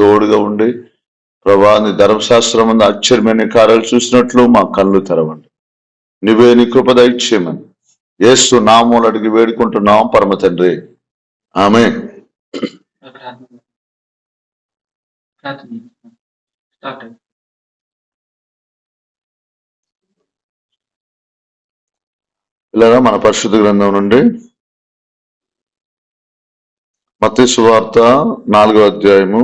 తోడుగా ఉండి ప్రభా నీ ధర్మశాస్త్రం ముందు ఆశ్చర్యమైన కార్యాలు చూసినట్లు మా కళ్ళు తెరవండి. నువ్వే నీ కృప దయచేయమని ఏసు నామూలు అడిగి వేడుకుంటున్నాం పరమ తండ్రి. ఆమె ఇలాగా ఇలా మన పరిశుద్ధ గ్రంథం నుండి మత్తి సువార్త నాలుగో అధ్యాయము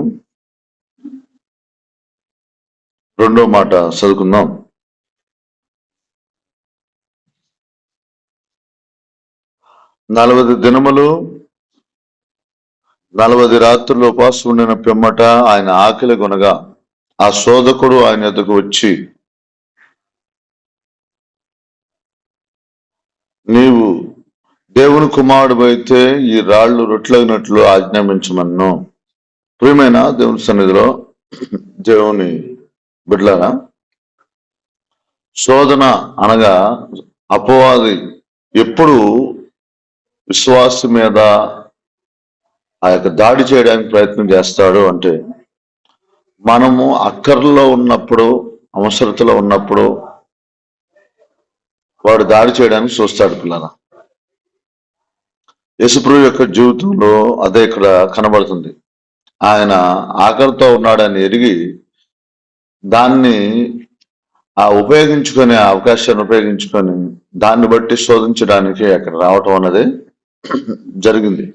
రెండో మాట చదువుకుందాం. నలభై దినములు నలభై రాత్రులు ఉపాసం ఉండిన పిమ్మట ఆయన ఆకలి కొనగా ఆ శోధకుడు ఆయన ఎద్దకు వచ్చి నీవు దేవుని కుమారుడు అయితే ఈ రాళ్ళు రొట్లగినట్లు ఆజ్ఞాపించమన్ను ప్రియమైన దేవుని సన్నిధిలో దేవుని బిడ్లారా? శోధన అనగా అపవాది ఎప్పుడు విశ్వాస మీద ఆ యొక్క దాడి చేయడానికి ప్రయత్నం చేస్తాడు అంటే మనము అక్కర్లో ఉన్నప్పుడు అవసరతలో ఉన్నప్పుడు వాడు దాడి చేయడానికి చూస్తాడు పిల్లల యశుప్రభు యొక్క జీవితంలో అదే ఇక్కడ కనబడుతుంది. ఆయన ఆకలితో ఉన్నాడని ఎరిగి దాన్ని ఆ ఉపయోగించుకొని ఆ అవకాశాన్ని ఉపయోగించుకొని దాన్ని బట్టి శోధించడానికి అక్కడ రావటం అన్నది జరిగింది.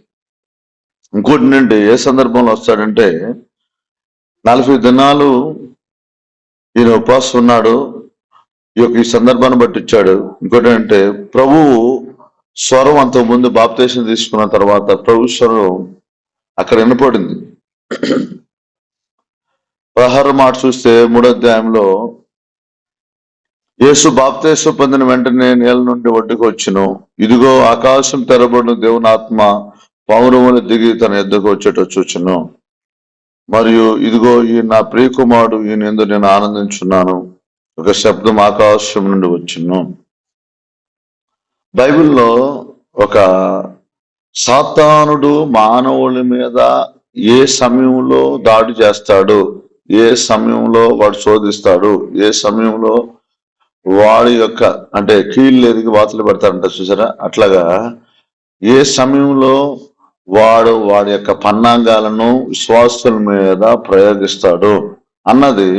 ఇంకోటి నుండి ఏ సందర్భంలో వస్తాడంటే నలభై దినాలు ఈయన ఉపవాసం ఉన్నాడు ఈ యొక్క ఈ సందర్భాన్ని బట్టి ఇచ్చాడు. ఇంకోటి అంటే ప్రభువు స్వరం అంతకుముందు బాప్తేశం తీసుకున్న తర్వాత ప్రభు స్వరం అక్కడ వినపడింది. పదహారు మాట చూస్తే మూడో అధ్యాయంలో యేసు బాప్తేశ పొందిన వెంటనే నేల నుండి ఒడ్డుకు వచ్చును. ఇదిగో ఆకాశం తెరబడిన దేవుని ఆత్మ పౌరములు దిగి తన ఎద్దుకు వచ్చేట చూచును. మరియు ఇదిగో ఈ నా ప్రియకుమారుడు ఈయన ఎందు నేను ఆనందించున్నాను. ఒక శబ్దం ఆకాశం నుండి వచ్చును. బైబిల్లో ఒక సాతానుడు మానవుల మీద ఏ సమయంలో దాడి చేస్తాడు? ఏ సమయంలో వాడు శోధిస్తాడు? ఏ సమయంలో వాడి యొక్క అంటే కీళ్ళు ఎదిగి వాతలు పెడతారంట చూసారా? అట్లాగా ఏ సమయంలో వాడు వాడి యొక్క పన్నాంగాలను విశ్వాసుల మీద ప్రయోగిస్తాడు? అన్నది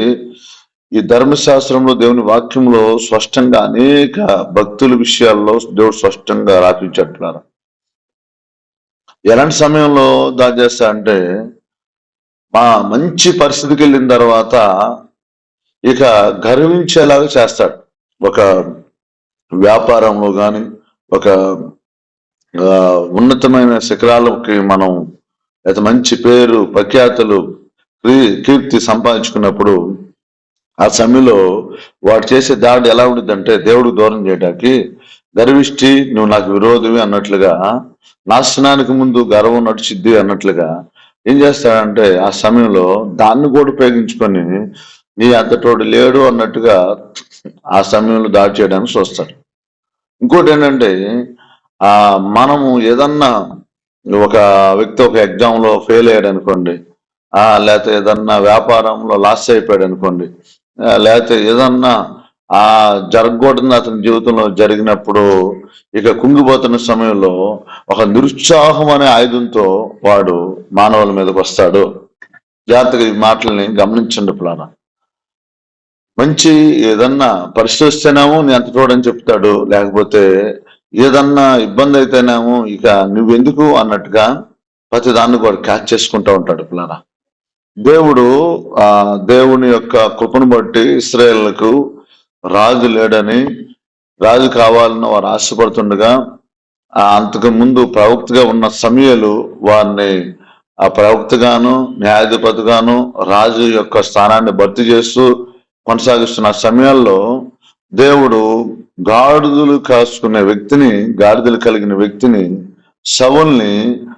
ఈ ధర్మశాస్త్రంలో దేవుని వాక్యంలో స్పష్టంగా అనేక భక్తుల విషయాల్లో దేవుడు స్పష్టంగా రాపించాడు ఎలాంటి సమయంలో దాచేస్తా చేస్తా అంటే మా మంచి పరిస్థితికి వెళ్ళిన తర్వాత ఇక గర్వించేలాగా చేస్తాడు. ఒక వ్యాపారంలో కానీ ఒక ఉన్నతమైన శిఖరాలకి మనం లేదా మంచి పేరు ప్రఖ్యాతులు కీ- కీర్తి సంపాదించుకున్నప్పుడు ఆ సమయంలో వాడు చేసే దాడి ఎలా ఉంటుందంటే దేవుడు దూరం చేయడానికి గర్విష్టి నువ్వు నాకు విరోధమే అన్నట్లుగా నాశనానికి ముందు గర్వం నడిచిద్ది అన్నట్లుగా ఏం చేస్తాడంటే ఆ సమయంలో దాన్ని కూడా ఉపయోగించుకొని నీ అంతటోడు లేడు అన్నట్టుగా ఆ సమయంలో దాడి చేయడానికి చూస్తాడు. ఇంకోటి ఏంటంటే ఆ మనము ఏదన్నా ఒక వ్యక్తి ఒక ఎగ్జామ్లో ఫెయిల్ అయ్యాడు అనుకోండి లేకపోతే ఏదన్నా వ్యాపారంలో లాస్ అయిపోయాడు అనుకోండి లేకపోతే ఏదన్నా ఆ జరగకూడదు అతని జీవితంలో జరిగినప్పుడు ఇక కుంగిపోతున్న సమయంలో ఒక నిరుత్సాహం అనే ఆయుధంతో వాడు మానవుల మీదకి వస్తాడు. జాగ్రత్తగా ఈ మాటల్ని గమనించండి ప్లానా. మంచి ఏదన్నా పరిశీలిస్తేనేమో నేను నీ అంత చూడని చెప్తాడు. లేకపోతే ఏదన్నా ఇబ్బంది అయితేనేమో ఇక నువ్వెందుకు అన్నట్టుగా ప్రతి దాన్ని కూడా క్యాచ్ చేసుకుంటా ఉంటాడు పిల్లరా దేవుడు ఆ దేవుని యొక్క కృపను బట్టి ఇస్రాయేళ్ళకు రాజు లేడని రాజు కావాలని వారు ఆశపడుతుండగా అంతకు ముందు ప్రవక్తగా ఉన్న సమయాలు వారిని ఆ ప్రవక్తగాను న్యాయాధిపతిగాను రాజు యొక్క స్థానాన్ని భర్తీ చేస్తూ కొనసాగిస్తున్న సమయాల్లో దేవుడు గాడిదలు కాసుకునే వ్యక్తిని గాడిదలు కలిగిన వ్యక్తిని సవుల్ని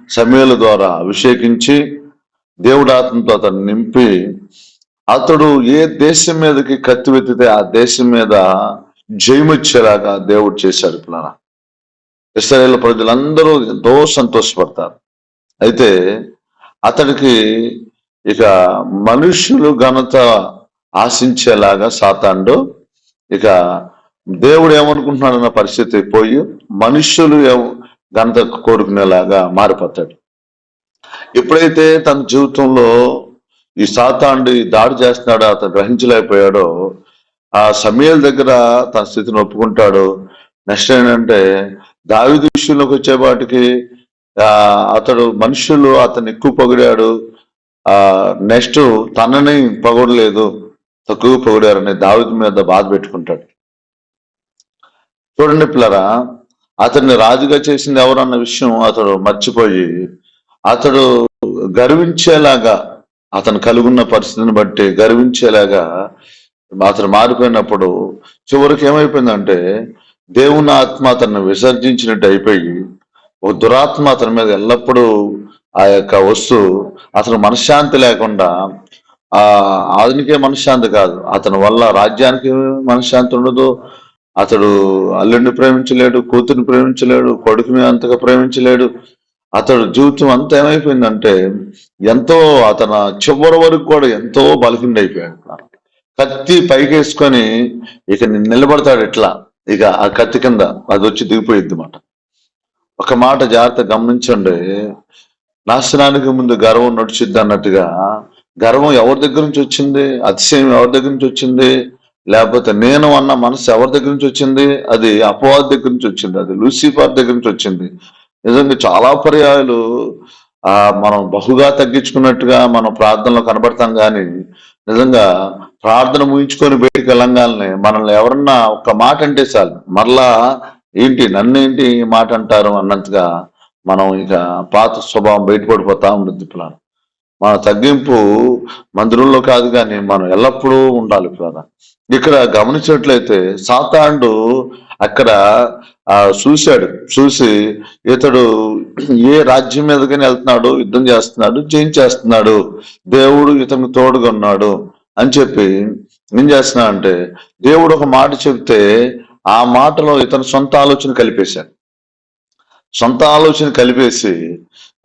సమయాల ద్వారా అభిషేకించి దేవుడాత్మతో అతను నింపి అతడు ఏ దేశం మీదకి కత్తి వెత్తితే ఆ దేశం మీద జయమొచ్చేలాగా దేవుడు చేశాడు పిల్లరా. ఇస్రాయేల్ ప్రజలందరూ ఎంతో సంతోషపడతారు. అయితే అతడికి ఇక మనుషులు ఘనత ఆశించేలాగా సాతాండు ఇక దేవుడు ఏమనుకుంటున్నాడన్న పరిస్థితి పోయి మనుష్యులు ఘనత కోరుకునేలాగా మారిపోతాడు. ఎప్పుడైతే తన జీవితంలో ఈ సాతాండు ఈ దాడి చేస్తున్నాడో అతను గ్రహించలేకపోయాడో ఆ సమయాల దగ్గర తన స్థితిని ఒప్పుకుంటాడు నెక్స్ట్ ఏంటంటే దావిది విషయంలోకి వచ్చేపాటికి ఆ అతడు మనుషులు అతను ఎక్కువ పొగిడాడు ఆ నెక్స్ట్ తనని పొగడలేదు తక్కువ పొగిడారని దావిది మీద బాధ పెట్టుకుంటాడు. చూడండి పిల్లరా అతన్ని రాజుగా చేసింది ఎవరన్న విషయం అతడు మర్చిపోయి అతడు గర్వించేలాగా అతను కలుగున్న పరిస్థితిని బట్టి గర్వించేలాగా అతను మారిపోయినప్పుడు చివరికి ఏమైపోయిందంటే దేవుని ఆత్మ అతన్ని విసర్జించినట్టు అయిపోయి ఒక దురాత్మ అతని మీద ఎల్లప్పుడూ ఆ యొక్క వస్తువు అతను మనశ్శాంతి లేకుండా ఆ ఆధునికే మనశ్శాంతి కాదు అతని వల్ల రాజ్యానికి మనశ్శాంతి ఉండదు అతడు అల్లుడిని ప్రేమించలేడు కూతురిని ప్రేమించలేడు కొడుకుని అంతగా ప్రేమించలేడు అతడు జీవితం అంతా ఏమైపోయిందంటే ఎంతో అతను చివరి వరకు కూడా ఎంతో బలహీన అయిపోయాడు. కత్తి పైకేసుకొని ఇక నిలబడతాడు ఎట్లా? ఇక ఆ కత్తి కింద అది వచ్చి దిగిపోయింది మాట ఒక మాట జాగ్రత్త గమనించండి. నాశనానికి ముందు గర్వం నడిచిద్ది అన్నట్టుగా గర్వం ఎవరి దగ్గర నుంచి వచ్చింది? అతిశయం ఎవరి దగ్గర నుంచి వచ్చింది? లేకపోతే నేను అన్న మనసు ఎవరి దగ్గర నుంచి వచ్చింది? అది అపవాది దగ్గర నుంచి వచ్చింది. అది లూసిఫర్ దగ్గర నుంచి వచ్చింది. నిజంగా చాలా పర్యాయాలు ఆ మనం బహుగా తగ్గించుకున్నట్టుగా మనం ప్రార్థనలో కనబడతాం కానీ నిజంగా ప్రార్థన ముగించుకొని బయటికి వెళ్ళంగానే మనల్ని ఎవరన్నా ఒక్క మాట అంటే చాలు. మరలా ఏంటి నన్నేంటి ఏంటి మాట అంటారు అన్నట్టుగా మనం ఇక పాత స్వభావం బయటపడిపోతా ఉంటుంది ప్లాన్ మన తగ్గింపు మందిరంలో కాదు కానీ మనం ఎల్లప్పుడూ ఉండాలి ప్రాణ. ఇక్కడ గమనించినట్లయితే సాతాండు అక్కడ ఆ చూశాడు. చూసి ఇతడు ఏ రాజ్యం మీదకని వెళ్తున్నాడు యుద్ధం చేస్తున్నాడు జయించేస్తున్నాడు దేవుడు ఇతను తోడుగా ఉన్నాడు అని చెప్పి ఏం చేస్తున్నా అంటే దేవుడు ఒక మాట చెప్తే ఆ మాటలో ఇతని సొంత ఆలోచన కలిపేశాడు. సొంత ఆలోచన కలిపేసి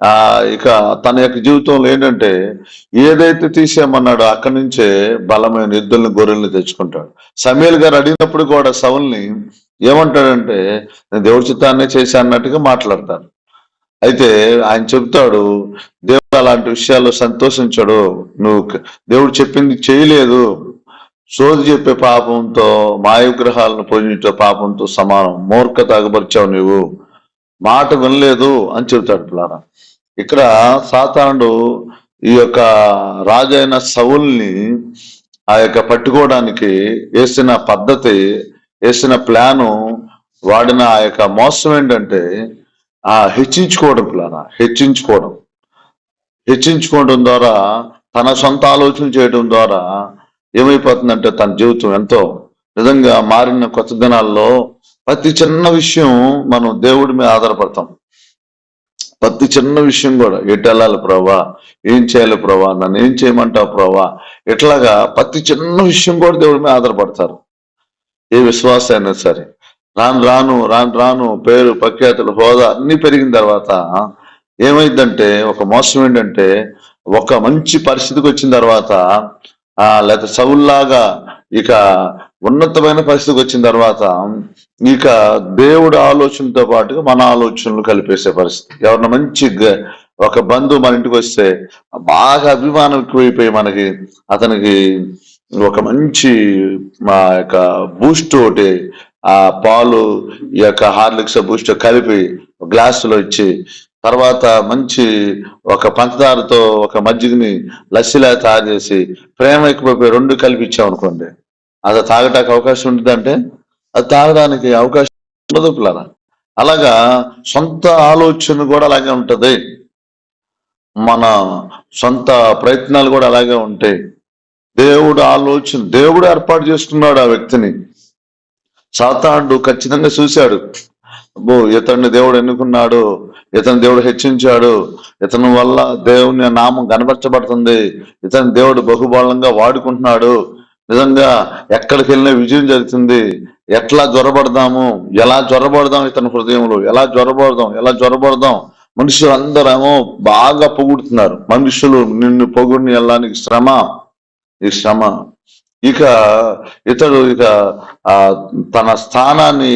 ఆ ఇక తన యొక్క జీవితంలో ఏంటంటే ఏదైతే తీసేయమన్నాడో అక్కడి నుంచే బలమైన ఎద్దుల్ని గొర్రెల్ని తెచ్చుకుంటాడు. సమీల్ గారు అడిగినప్పుడు కూడా సవుల్ని ఏమంటాడంటే నేను దేవుడి చిత్తాన్నే చేశా అన్నట్టుగా మాట్లాడతాడు. అయితే ఆయన చెప్తాడు దేవుడు అలాంటి విషయాల్లో సంతోషించడు. నువ్వు దేవుడు చెప్పింది చేయలేదు. సోది చెప్పే పాపంతో మాయగ్రహాలను పూజించే పాపంతో సమానం. మూర్ఖత అగపరిచావు నువ్వు మాట వినలేదు అని చెబుతాడు పిల్లారా. ఇక్కడ సాతానుడు ఈ యొక్క రాజైన సవుల్ని ఆ యొక్క పట్టుకోవడానికి వేసిన పద్ధతి వేసిన ప్లాను వాడిన ఆ యొక్క మోసం ఏంటంటే ఆ హెచ్చించుకోవడం ప్లాన్? హెచ్చించుకోవడం. హెచ్చించుకోవడం ద్వారా తన సొంత ఆలోచన చేయడం ద్వారా ఏమైపోతుందంటే తన జీవితం ఎంతో నిజంగా మారిన కొత్త దినాల్లో ప్రతి చిన్న విషయం మనం దేవుడి మీద ఆధారపడతాం. ప్రతి చిన్న విషయం కూడా ఎటు వెళ్ళాలి ప్రభా? ఏం చేయాలి ప్రభా? నన్ను ఏం చేయమంటావు ప్రభా? ఇట్లాగా ప్రతి చిన్న విషయం కూడా దేవుడి మీద ఆధారపడతారు. ఏ విశ్వాస అయినా సరే. రాను రాను రాను రాను పేరు ప్రఖ్యాతులు హోదా అన్ని పెరిగిన తర్వాత ఏమైందంటే ఒక మోసం ఏంటంటే ఒక మంచి పరిస్థితికి వచ్చిన తర్వాత ఆ లేకపోతే సవుల్లాగా ఇక ఉన్నతమైన పరిస్థితికి వచ్చిన తర్వాత ఇక దేవుడు ఆలోచనతో పాటుగా మన ఆలోచనలు కలిపేసే పరిస్థితి. ఎవరన్నా మంచి గ- ఒక బంధువు మన ఇంటికి వస్తే బాగా అభిమానం ఎక్కువైపోయి మనకి అతనికి ఒక మంచి మా యొక్క బూస్ట్ ఒకటి ఆ పాలు ఈ యొక్క హార్లిక్స్ బూస్ట్ కలిపి గ్లాసులో ఇచ్చి తర్వాత మంచి ఒక పంచదారతో ఒక మజ్జిగని లస్సీలా తయారు చేసి ప్రేమ ఎక్కువైపోయి రెండు కలిపి ఇచ్చామనుకోండి అది తాగటానికి అవకాశం ఉంటుందంటే అది తాగడానికి అవకాశం ఉండదు పిల్లరా. అలాగా సొంత ఆలోచన కూడా అలాగే ఉంటుంది. మన సొంత ప్రయత్నాలు కూడా అలాగే ఉంటాయి. దేవుడు ఆలోచన దేవుడు ఏర్పాటు చేస్తున్నాడు ఆ వ్యక్తిని. సాతాండు ఖచ్చితంగా చూశాడు. అబ్బో ఇతన్ని దేవుడు ఎన్నుకున్నాడు ఇతను దేవుడు హెచ్చించాడు ఇతని వల్ల దేవుని నామం కనపరచబడుతుంది ఇతని దేవుడు బహుబలంగా వాడుకుంటున్నాడు నిజంగా ఎక్కడికి వెళ్ళినా విజయం జరుగుతుంది ఎట్లా జ్వరపడదాము ఎలా జ్వరపడదాం ఇతని హృదయంలో ఎలా జ్వరపడదాం ఎలా జ్వరపడదాం మనుషులు అందరేమో బాగా పొగుడుతున్నారు. మనుషులు నిన్ను పొగుడిని వెళ్ళడానికి శ్రమ ఈ శ్రమ. ఇక ఇతడు ఇక ఆ తన స్థానాన్ని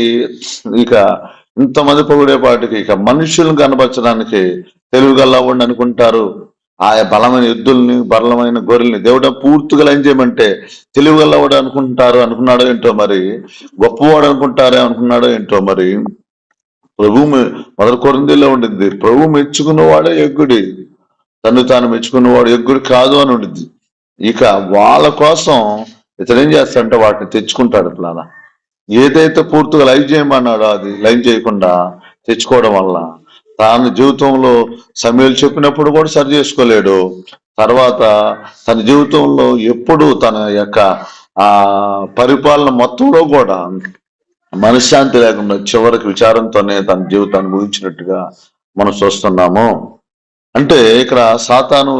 ఇక ఇంతమంది పొగిడేపాటికి ఇక మనుషులను కనపరచడానికి తెలివిగలవాడిని అనుకుంటారు. ఆయా బలమైన ఎద్దుల్ని బలమైన గొర్రెల్ని దేవుడ పూర్తిగా ఏం చేయమంటే తెలివిగలవాడు అనుకుంటారు అనుకున్నాడో ఏంటో మరి గొప్పవాడు అనుకుంటారే అనుకున్నాడో ఏంటో మరి ప్రభు మె- మొదటి కొరిందీలో ఉండింది ప్రభు మెచ్చుకున్నవాడే ఎగ్గుడి. తను తాను మెచ్చుకున్నవాడు ఎగ్గుడు కాదు అని ఉండింది ఇక వాళ్ళ కోసం ఇతను ఏం చేస్తాడంటే వాటిని తెచ్చుకుంటాడు ప్లాన. ఏదైతే పూర్తిగా లైవ్ చేయమన్నాడో అది లైవ్ చేయకుండా తెచ్చుకోవడం వల్ల తాను జీవితంలో సమయాలు చెప్పినప్పుడు కూడా సరి చేసుకోలేడు. తర్వాత తన జీవితంలో ఎప్పుడు తన యొక్క ఆ పరిపాలన మొత్తంలో కూడా మనశ్శాంతి లేకుండా చివరికి విచారంతోనే తన జీవితాన్ని ముగించినట్టుగా మనం చూస్తున్నాము. అంటే ఇక్కడ సాతాను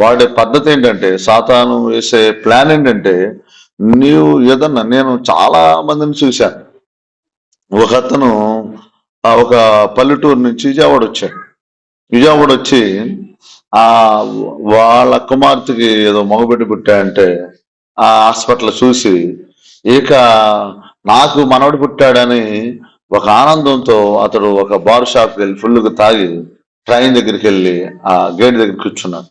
వాడే పద్ధతి ఏంటంటే సాతాను వేసే ప్లాన్ ఏంటంటే నీవు ఏదన్నా నేను చాలా మందిని చూశాను. ఒక అతను ఒక పల్లెటూరు నుంచి విజయవాడ వచ్చాడు. విజయవాడ వచ్చి ఆ వాళ్ళ కుమార్తెకి ఏదో మగబిడ్డ పుట్టాడంటే ఆ హాస్పిటల్ చూసి ఇక నాకు మనవడు పుట్టాడని ఒక ఆనందంతో అతడు ఒక బార్ షాప్కి వెళ్ళి ఫుల్గా తాగి ట్రైన్ దగ్గరికి వెళ్ళి ఆ గేట్ దగ్గర కూర్చున్నాడు.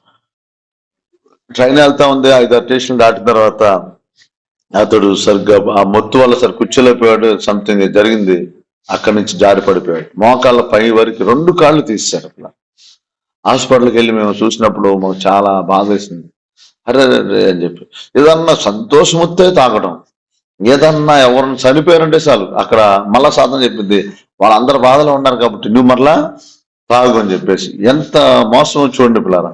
ట్రైన్ వెళ్తా ఉంది ఐదు స్టేషన్ దాటిన తర్వాత అతడు సరిగ్గా ఆ మొత్తు వల్ల సరి కూర్చోలేకపోయాడు సంథింగ్ జరిగింది అక్కడి నుంచి జారి పడిపోయాడు. మోకాళ్ళ పై వరకు రెండు కాళ్ళు తీశారు అట్లా. హాస్పిటల్కి వెళ్ళి మేము చూసినప్పుడు మాకు చాలా బాధ వేసింది. అరే అని చెప్పి ఏదన్నా సంతోషముత్తే తాగడం ఏదన్నా ఎవరిని చనిపోయారంటే చాలు. అక్కడ మళ్ళా సాధన చెప్పింది వాళ్ళందరూ బాధలో ఉన్నారు కాబట్టి నువ్వు మరలా తాగు అని చెప్పేసి. ఎంత మోసం చూడండి పిల్లరా?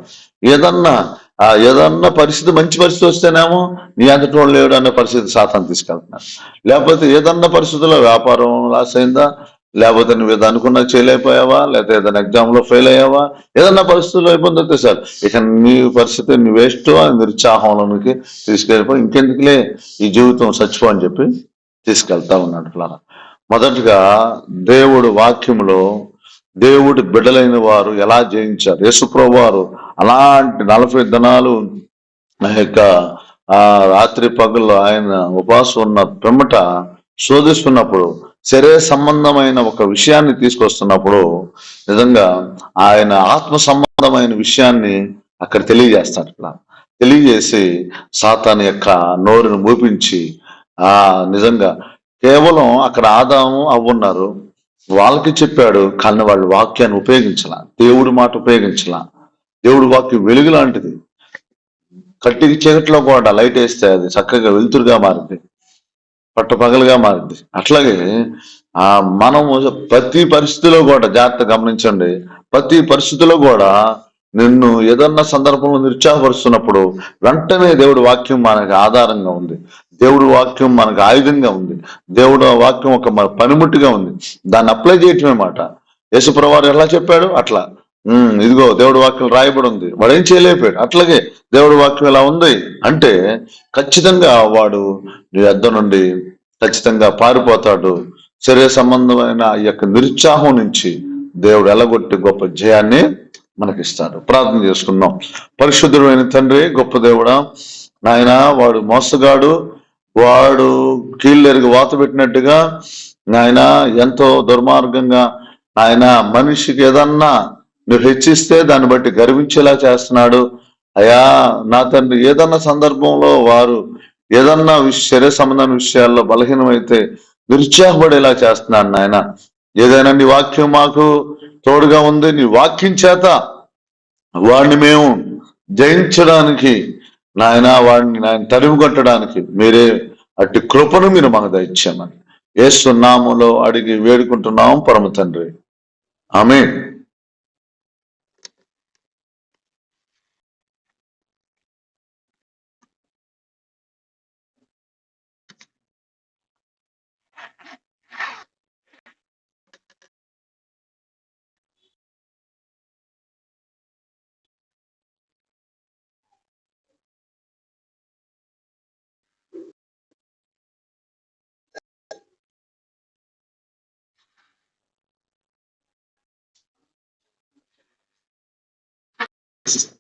ఏదన్నా ఆ ఏదన్నా పరిస్థితి మంచి పరిస్థితి వస్తేనేమో నీ అంతటి వాళ్ళు లేడు అనే పరిస్థితి శాతం తీసుకెళ్తున్నారు. లేకపోతే ఏదన్నా పరిస్థితుల్లో వ్యాపారం లాస్ అయిందా? లేకపోతే నువ్వు ఏదో అనుకున్నా చేయలేకపోయావా లేకపోతే ఏదైనా ఎగ్జామ్లో ఫెయిల్ అయ్యావా? ఏదన్నా పరిస్థితుల్లో ఇబ్బంది వస్తే సార్ ఇక నీ పరిస్థితి నీ వేస్ట్ నిరుత్సాహంలోనికి తీసుకెళ్ళిపోయి ఇంకెందుకులే ఈ జీవితం చచ్చిపో అని చెప్పి తీసుకెళ్తా ఉన్నాడు పిల్లరా మొదటగా దేవుడు వాక్యంలో దేవుడు బిడ్డలైన వారు ఎలా జయించారు? యేసుప్రభు వారు అలాంటి నలభై దినాలు ఆ యొక్క ఆ రాత్రి పగళ్ళు ఆయన ఉపాసం ఉన్న పిమ్మట శోధిస్తున్నప్పుడు శరీర సంబంధమైన ఒక విషయాన్ని తీసుకొస్తున్నప్పుడు నిజంగా ఆయన ఆత్మ సంబంధమైన విషయాన్ని అక్కడ తెలియజేస్తాడు. ఇట్లా తెలియజేసి సాతాన్ యొక్క నోరును మూపించి ఆ నిజంగా కేవలం అక్కడ ఆదాము అవ్వున్నారు వాళ్ళకి చెప్పాడు కానీ వాళ్ళు వాక్యాన్ని ఉపయోగించాల. దేవుడి మాట ఉపయోగించాల. దేవుడు వాక్యం వెలుగు లాంటిది. కట్టికి చీకట్లో కూడా లైట్ వేస్తే అది చక్కగా వెలుతురుగా మారింది. పట్టపగలుగా మారింది. అట్లాగే ఆ మనము ప్రతి పరిస్థితిలో కూడా జాగ్రత్త గమనించండి. ప్రతి పరిస్థితిలో కూడా నిన్ను ఏదన్నా సందర్భంలో నిరుత్సాహపరుస్తున్నప్పుడు వెంటనే దేవుడి వాక్యం మనకు ఆధారంగా ఉంది. దేవుడి వాక్యం మనకు ఆయుధంగా ఉంది. దేవుడు వాక్యం ఒక పనిముట్టుగా ఉంది. దాన్ని అప్లై చేయటమే మాట. యేసుప్రవారు ఎలా చెప్పాడు? అట్లా. ఇదిగో దేవుడి వాక్యం రాయబడి ఉంది వాడు ఏం చేయలేకపోయాడు. అట్లాగే దేవుడి వాక్యం ఎలా ఉంది అంటే ఖచ్చితంగా వాడు నీ వద్ద నుండి ఖచ్చితంగా పారిపోతాడు. శరీర సంబంధమైన ఈ యొక్క నిరుత్సాహం నుంచి దేవుడు ఎలగొట్టి గొప్ప జయాన్ని మనకిస్తాడు. ప్రార్థన చేసుకుందాం. పరిశుద్ధుడైన తండ్రి గొప్ప దేవుడా నాయన వాడు మోసగాడు వాడు కీళ్ళెరిగి వాత పెట్టినట్టుగా నాయన ఎంతో దుర్మార్గంగా నాయన మనిషికి ఏదన్నా నువ్వు హెచ్చిస్తే దాన్ని బట్టి గర్వించేలా చేస్తున్నాడు. అయా నా తండ్రి ఏదన్నా సందర్భంలో వారు ఏదన్నా శరీర సంబంధమైన విషయాల్లో బలహీనమైతే నిరుత్సాహపడేలా చేస్తున్నాను నాయన. ఏదైనా నీ వాక్యం మాకు తోడుగా ఉంది. నీ వాక్యం చేత వాడిని మేము జయించడానికి నాయన వాడిని నాయన తరిమి కొట్టడానికి మీరే అట్టి కృపను మీరు మాకు దయచేయమని. ఏసునామములో అడిగి వేడుకుంటున్నాం పరమ తండ్రి. ఆమె This is